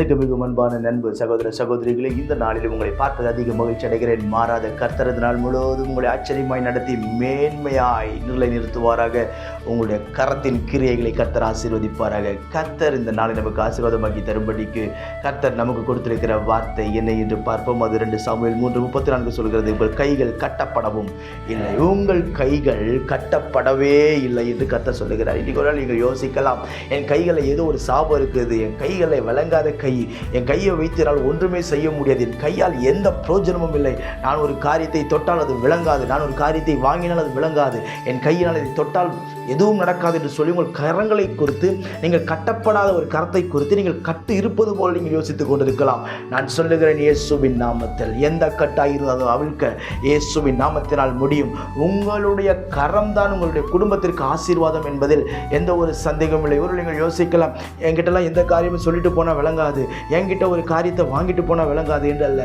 எனக்கு மிகவும் அன்பான நண்பு சகோதர சகோதரிகளே இந்த நாளில் உங்களை பார்ப்பது அதிக மகிழ்ச்சி அடைகிறேன். மாறாத கர்த்தரது நாள் முழுவதும் உங்களை ஆச்சரியமாய் நடத்தி மேன்மையாய் நிலை நிறுத்துவாராக உங்களுடைய கரத்தின் கிரியைகளை கர்த்தர் ஆசீர்வதிப்பாராக. கர்த்தர் இந்த நாளை நமக்கு ஆசீர்வாதமாக்கி தரும்படிக்கு கர்த்தர் நமக்கு கொடுத்திருக்கிற வார்த்தை என்ன என்று பார்ப்போம். அது ரெண்டு சாமுவேல் மூன்று முப்பத்தி நான்கு சொல்கிறது உங்கள் கைகள் கட்டப்படவும் இல்லை. உங்கள் கைகள் கட்டப்படவே இல்லை என்று கர்த்தர் சொல்லுகிறார். இன்னைக்கு ஒரு நாள் நீங்கள் யோசிக்கலாம். என் கைகளை ஏதோ ஒரு சாபம் இருக்குது. என் கைகளை விளங்காத கை என் கையை வைத்தினால் ஒன்றுமே செய்ய முடியாது. என் கையால் எந்த பிரயோஜனமும் இல்லை. நான் ஒரு காரியத்தை தொட்டால் அது விளங்காது. நான் ஒரு காரியத்தை வாங்கினால் அது விளங்காது. என் கையினால் அதை தொட்டால் எதுவும் நடக்காது என்று சொல்லி உங்கள் கரங்களை குறித்து நீங்கள் கட்டப்படாத ஒரு கரத்தை குறித்து நீங்கள் கட்டு இருப்பது போல் நீங்கள் யோசித்துக் கொண்டிருக்கலாம். நான் சொல்லுகிறேன் இயேசுவின் நாமத்தில். எந்த கட்டாக இருந்தாலும் அவிழ்க்க இயேசுவின் நாமத்தினால் முடியும். உங்களுடைய கரம் தான் உங்களுடைய குடும்பத்திற்கு ஆசீர்வாதம் என்பதில் எந்த ஒரு சந்தேகமும் இல்லை. ஒரு நீங்கள் யோசிக்கலாம் என்கிட்டலாம் எந்த காரியமும் சொல்லிட்டு போனால் விளங்காது. என்கிட்ட ஒரு காரியத்தை வாங்கிட்டு போனால் விளங்காது என்று அல்ல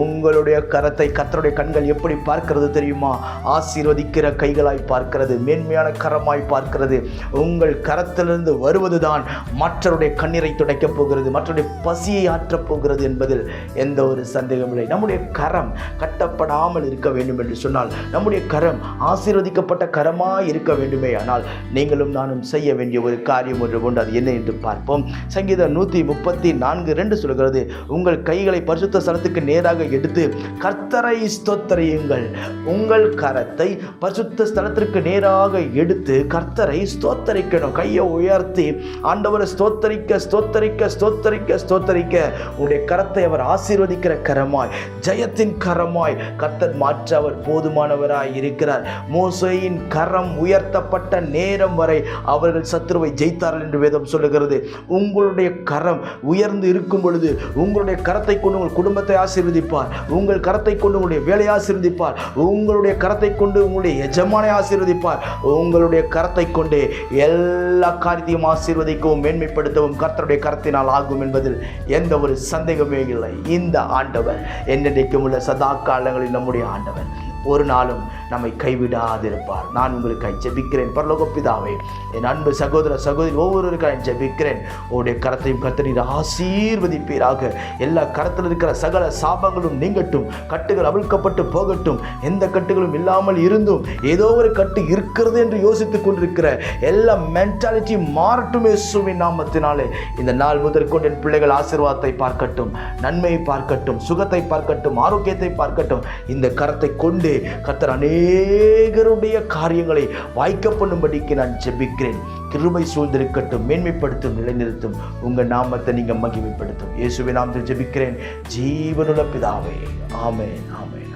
உங்களுடைய கரத்தை கத்தருடைய கண்கள் எப்படி பார்க்கிறது தெரியுமா? ஆசீர்வதிக்கிற கைகளாய் பார்க்கிறது. மேன்மையான கரமாய் பார்க்கிறது. உங்கள் கரத்திலிருந்து வருவது தான் மற்றவருடைய கண்ணீரை துடைக்கப் போகிறது மற்றவருடைய பசியை ஆற்றப் போகிறது என்பதில் எந்த ஒரு சந்தேகமில்லை நம்முடைய கரம் கட்டப்படாமல் இருக்க வேண்டும் என்று சொன்னால் நம்முடைய கரம் ஆசீர்வதிக்கப்பட்ட கரமாக இருக்க வேண்டுமே. ஆனால் நீங்களும் நானும் செய்ய வேண்டிய ஒரு காரியம் ஒன்று உண்டு. அது என்ன என்று பார்ப்போம். சங்கீதம் நூற்றி முப்பத்தி நான்கு ரெண்டு சொல்கிறது உங்கள் கைகளை பரிசுத்த ஸ்தலத்துக்கு நேராக எடுத்து கர்த்தரை ஸ்தோத்தரையுங்கள். உங்கள் கரத்தை பரிசுத்த ஸ்தலத்திற்கு நேராக எடுத்து கர்த்தரை ஸ்தோத்தரிக்கணும். கையை உயர்த்தி ஆண்டவரை ஸ்தோத்தரிக்க ஸ்தோத்தரிக்க ஸ்தோத்தரிக்க ஸ்தோத்தரிக்க. உங்களுடைய கரத்தை அவர் ஆசீர்வதிக்கிற கரமாய் ஜெயத்தின் கரமாய் கர்த்தர் மாற்ற அவர் போதுமானவராய் இருக்கிறார். மோசையின் கரம் உயர்த்தப்பட்ட நேரம் வரை அவர்கள் சத்துருவை ஜெயித்தார்கள் என்று வேதம் சொல்லுகிறது. உங்களுடைய கரம் உயர்ந்து இருக்கும் பொழுது உங்களுடைய கரத்தை கொண்டு உங்கள் குடும்பத்தை ஆசீர்வதிப்பார். உங்கள் கரத்தை கொண்டு உங்களுடைய வேலையை ஆசீர்வதிப்பார். உங்களுடைய கரத்தை கொண்டு உங்களுடைய எஜமானை ஆசீர்வதிப்பார். உங்களுடைய கரத்தை கொண்டு எல்லா காரியத்தையும் ஆசீர்வதிக்கவும் மேன்மைப்படுத்தவும் கர்த்தருடைய கரத்தினால் ஆகும் என்பதில் எந்த ஒரு சந்தேகமே இல்லை. இந்த ஆண்டவர் என்னென்றைக்கும் உள்ள சதா காலங்களில் நம்முடைய ஆண்டவர். ஒரு நாளும் நம்மை கைவிடாதிருப்பார். நான் உங்களுக்காய் ஜெபிக்கிறேன் பரலோகப்பிதாவே என் அன்பு சகோதர சகோதரி ஒவ்வொருவருக்காய் ஜெபிக்கிறேன் உங்களுடைய கரத்தையும் கத்தனீர் ஆசீர்வதிப்பீராக. எல்லா கரத்தில் இருக்கிற சகல சாபங்களும் நீங்கட்டும். கட்டுகள் அவிழ்க்கப்பட்டு போகட்டும். எந்த கட்டுகளும் இல்லாமல் இருந்தும் ஏதோ ஒரு கட்டு இருக்கிறது என்று யோசித்துக் கொண்டிருக்கிற எல்லா மென்டாலிட்டி மாறட்டும் இயேசுவின் நாமத்தினாலே. இந்த நாள் முதற்கொண்டு என் பிள்ளைகள் ஆசீர்வாதத்தை பார்க்கட்டும். நன்மையை பார்க்கட்டும். சுகத்தை பார்க்கட்டும். ஆரோக்கியத்தை பார்க்கட்டும். இந்த கரத்தை கொண்டு கர்த்தர் அநேகருடைய காரியங்களை வாய்க்க பண்ணும்படிக்கு நான் ஜெபிக்கிறேன். கிருபை சூழ்ந்திருக்கட்டும் மேன்மைப்படுத்தும் நிலைநிறுத்தும். உங்கள் நாமத்தை நீங்கள் மகிமைப்படுத்தும். இயேசுவை நாமத்தில் ஜெபிக்கிறேன். ஜீவனுள்ள பிதாவே. ஆமேன் ஆமேன்